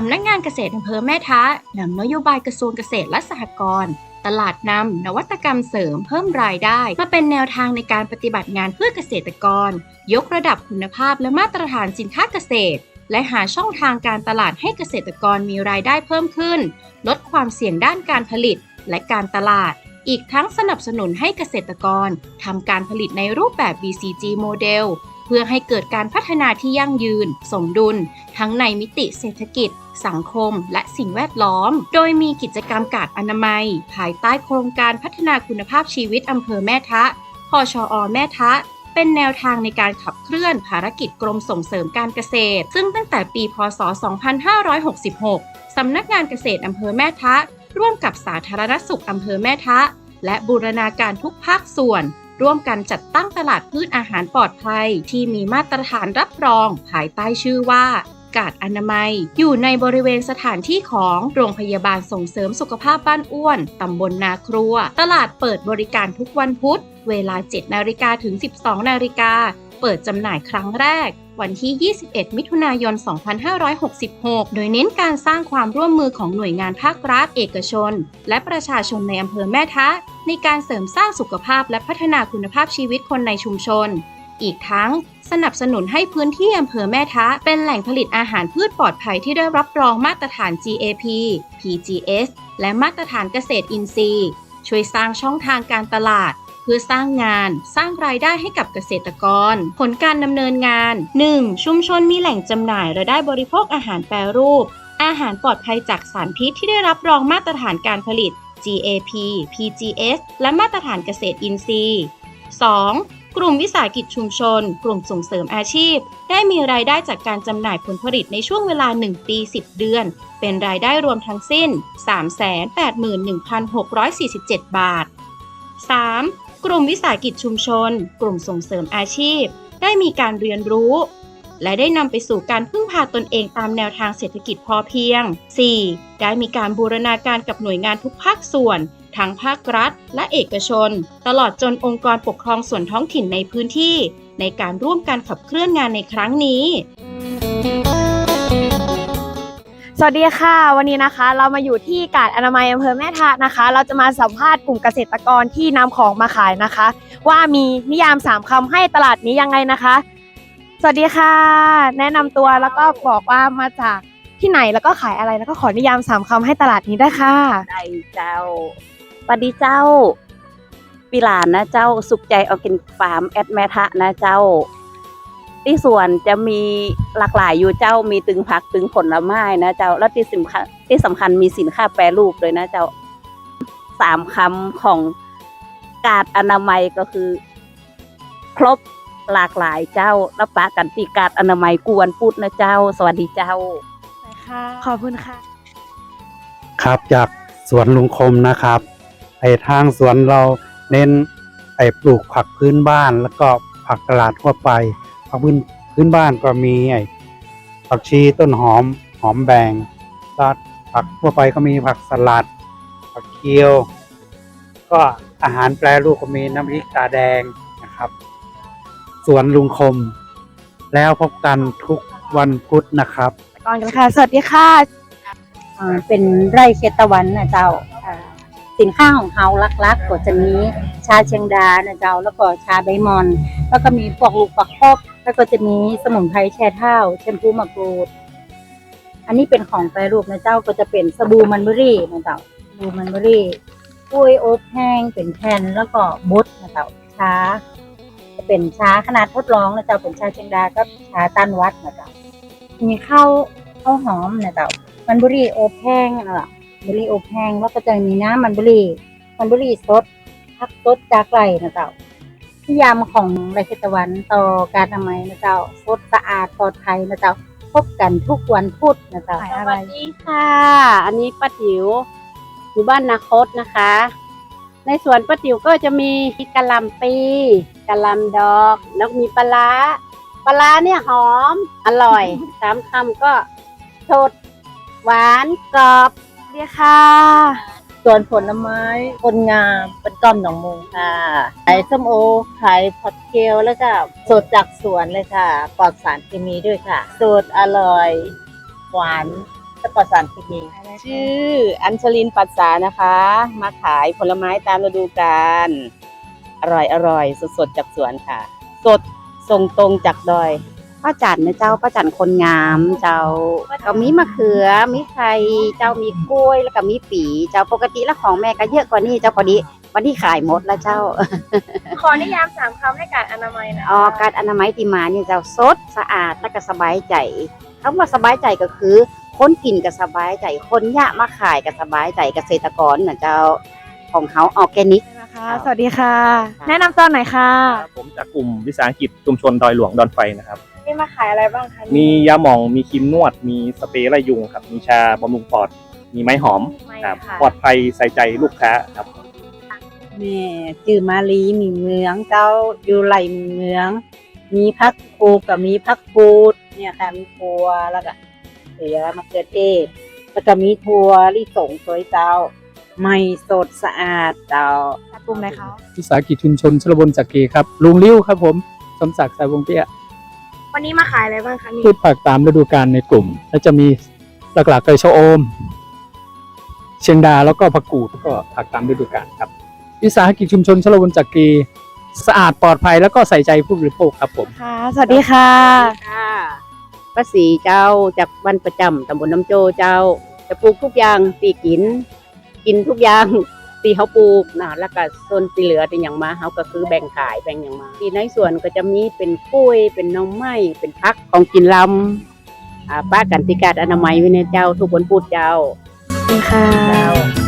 สำนักงานเกษตรอำเภอแม่ทะนำนโยบายกระทรวงเกษตรและสหกรณ์ตลาดนำนวัตกรรมเสริมเพิ่มรายได้ มาเป็นแนวทางในการปฏิบัติงานเพื่อเกษตรกร ยกระดับคุณภาพและมาตรฐานสินค้าเกษตร และหาช่องทางการตลาดให้เกษตรกรมีรายได้เพิ่มขึ้น ลดความเสี่ยงด้านการผลิตและการตลาด อีกทั้งสนับสนุนให้เกษตรกรทำการผลิตในรูปแบบ BCG โมเดล เพื่อให้เกิดการพัฒนาที่ยั่งยืน สมดุล ทั้งในมิติเศรษฐกิจ สังคม และสิ่งแวดล้อม โดยมีกิจกรรมกาดอนามัย ภายใต้โครงการพัฒนาคุณภาพชีวิตอำเภอแม่ทะพชอแม่ทะเป็นแนวทางในการขับเคลื่อนภารกิจกรมส่งเสริมการเกษตร ซึ่งตั้งแต่ปี พศ 2566 สำนักงานเกษตรอำเภอแม่ทะ ร่วมกับสาธารณสุขอำเภอแม่ทะ และบูรณาการทุกภาคส่วน ร่วมกันจัดตั้งตลาดพืชอาหารปลอดภัย ที่มีมาตรฐานรับรอง ภายใต้ชื่อว่ากาดอนามัย อยู่ในบริเวณสถานที่ของโรงพยาบาลส่งเสริมสุขภาพบ้านอ้วน ตำบลนาครัว ตลาดเปิดบริการทุกวันพุธ เวลา 7 นาฬิกาถึง 12 นาฬิกา เปิดจำหน่ายครั้งแรก วันที่ 21 มิถุนายน 2566 โดยเน้นการสร้างความร่วมมือของหน่วยงานภาครัฐ เอกชน และประชาชนในอำเภอแม่ทะ ในการเสริมสร้างสุขภาพและพัฒนาคุณภาพชีวิตคนในชุมชน อีกทั้งสนับสนุนให้พื้นที่อำเภอแม่ทะ เป็นแหล่งผลิตอาหารพืชปลอดภัยที่ได้รับรองมาตรฐาน GAP PGS และมาตรฐานเกษตรอินทรีย์ ช่วยสร้างช่องทางการตลาด พื่อสร้างงานสร้างรายได้ให้กับเกษตรกร ผลการดำเนินงาน 1. ชุมชนมีแหล่งจำหน่ายและได้บริโภคอาหารแปรรูป อาหารปลอดภัยจากสารพิษที่ได้รับรองมาตรฐานการผลิต GAP PGS และมาตรฐานเกษตรอินทรีย์ 2. กลุ่มวิสาหกิจชุมชน กลุ่มส่งเสริมอาชีพ ได้มีรายได้จากการจำหน่ายผลผลิตในช่วงเวลา 1 ปี 10 เดือน เป็นรายได้รวมทั้งสิ้น 381,647 บาท 3. กลุ่มวิสาหกิจชุมชน กลุ่มส่งเสริมอาชีพ ได้มีการเรียนรู้ และได้นำไปสู่การพึ่งพาตนเองตามแนวทางเศรษฐกิจพอเพียง 4. ได้มีการบูรณาการกับหน่วยงานทุกภาคส่วน ทั้งภาครัฐ และเอกชน ตลอดจนองค์กรปกครองส่วนท้องถิ่นในพื้นที่ ในการร่วมการขับเคลื่อนงานในครั้งนี้ สวัสดีค่ะ วันนี้นะคะ เรามาอยู่ที่กาดอนามัยอำเภอแม่ทะนะคะ เราจะมาสัมภาษณ์กลุ่มเกษตรกรที่นำของมาขายนะคะ ว่ามีนิยามสามคำให้ตลาดนี้ยังไงนะคะ สวัสดีค่ะ แนะนำตัวแล้วก็บอกว่ามาจากที่ไหนแล้วก็ขายอะไรแล้วก็ขอนิยามสามคำให้ตลาดนี้ได้ค่ะได้เจ้าสวัสดีเจ้าปิลานนะเจ้าสุขใจออร์แกนิกฟาร์มแอดแมทะนะเจ้า ที่สวนจะมีหลากหลายอยู่เจ้ามีตึงผักตึงผลไม้นะเจ้าแล้วที่สำคัญที่สำคัญมีสินค้าแปรรูปเลยนะเจ้าสามคำของกาดอนามัยก็คือ ครบหลากหลายเจ้าแล้วปะกันตีกาดอนามัยกวนปุดนะเจ้า สวัสดีเจ้าขอบคุณค่ะ ครับจากสวนลุงคมนะครับ ไอทางสวนเราเน้นไอปลูกผักพื้นบ้านแล้วก็ผักตลาดทั่วไป ผักพื้นพื้นบ้านก็มีไอ้ผักชีต้นหอมหอมแบงก็ผักทั่วไปก็มีผักสลัด ผักเคียว ก็อาหารแปรรูปก็มีน้ำพริกตาแดงนะครับ สวนลุงคม แล้วพบกันทุกวันพุธนะครับ ก่อนกันค่ะ สวัสดีค่ะ อ่าเป็นไร่เคตะวันนะเจ้า สินค้าของเฮาลักๆก็จะมีชาเชียงดานะเจ้าแล้วก็ชาใบมอน แล้วก็มีพวกลูกปักครบแล้วก็จะมีสมุนไพรแช่เท้าแชมพูมะกรูด อันนี้เป็นของแปรรูปนะเจ้าก็จะเป็นสบู่มันเบอรี่นะเจ้าสบู่มันเบอรี่กล้วยอบแห้งเป็นแผ่นแล้วก็บดนะเจ้าชาจะเป็นชาขนาดทดลองนะเจ้าเป็นชาเชียงดากับชาต้านวัดนะเจ้ามีข้าวข้าวหอมนะเจ้ามันบุรี่อบแห้งอะ บุรี่อบแห้งแล้วก็จะมีน้ำมันบุรี่มันบุรี่สดพักสดจากไร่นะเจ้านิยามของไรเชตะวันต่อการทำไมนะเจ้าสดสะอาดปลอดภัยนะเจ้าพบกันทุกวันพุธนะเจ้าสวัสดีค่ะ อันนี้ป้าติ๋วอยู่บ้านนาคตนะคะ ในสวนป้าติ๋วก็จะมีกะหล่ำปีกะหล่ำดอกแล้วมีปลาร้าปลาร้าเนี่ยหอม อร่อยสามคำก็สดหวานกรอบ ดีค่ะส่วนผลไม้คนงามเป็นก้อมหนองมูค่ะขายส้มโอขายผักเคียวแล้วก็สดจากสวนเลยค่ะ ปลอดสารเคมีด้วยค่ะสดอร่อย หวานจะปลอดสารพิษเองชื่ออัญชลินปัสสานะคะ มาขายผลไม้ตามฤดูกาลอร่อยอร่อยสดสดๆจากสวนค่ะ สดส่งตรงจากดอย ป้าจันนะเจ้าป้าจันคนงามเจ้าก็มีมะเขือมีไข่เจ้ามีกล้วยแล้วก็มีปี เจ้าปกติแล้วของแม่ก็เยอะกว่านี้เจ้าพอดีวันนี้ขายหมดแล้วเจ้า ขอนิยามสามคำให้การอนามัยหนะอ๋อการอนามัยที่มาเนี่ยจะสดสะอาดและก็สบายใจคำว่าสบายใจก็คือ คนกินก็สบายใจ คนยะมาขายก็สบายใจเกษตรกรน่ะเจ้าของเขาออร์แกนิกนะ คะสวัสดีค่ะ แนะนำตัวหน่อยค่ะ ครับผมจากกลุ่มวิสาหกิจชุมชนดอยหลวงดอนไฟนะครับ นี่มาขายอะไรบ้างคะมียาหม่องมีครีมนวด มีสเปรย์ไล่ยุงครับ มีชาบำรุงปอด มีไม้หอมไม่ครับค่ะปลอดภัยใส่ใจลูกค้าครับ แม่จื่อมาลีมีเมืองเจ้าอยู่ไหลเมือง มีพักคูกับมีพักฟูดเนี่ยค่ะมีทัวแล้วก็เสือมะเขือเทศแล้วก็มีทัวลิสงสวยเจ้า ไม่สดสะอาดเจ้าจากกลุ่มไหนคะวิสาหกิจชุมชนชลบนจักรีครับลุงลิ้วครับผมสมศักดิ์สายวงเปี้ยวันนี้มาขายอะไรบ้างคะนี่พืชผักตามฤดูกาลในกลุ่ม และจะมีหลักๆเลยชะอม เชียงดาแล้วก็ผักกูดก็ผักตามฤดูกาลครับ วิสาหกิจชุมชนชลบนจักรีสะอาดปลอดภัยแล้วก็ใส่ใจผู้บริโภคครับผม ค่ะ สวัสดีค่ะ ค่ะป้าสีเจ้าจากบ้านประจำตำบลน้ำโจเจ้า จะปลูกทุกอย่างปีกิน กินทุกอย่างปีเขาปลูกนะแล้วก็ส่วนที่เหลือเป็นอย่างมาเขาก็คือแบ่งขายแบ่งอย่างมาที่ในส่วนก็จะมีเป็นกล้วยเป็นหน้องไม้เป็นพักของกินลำอ่าป้ากันติกาอนามัยไว้ในเจ้าทุกคนพูดเจ้าสวัสดีค่ะเจ้า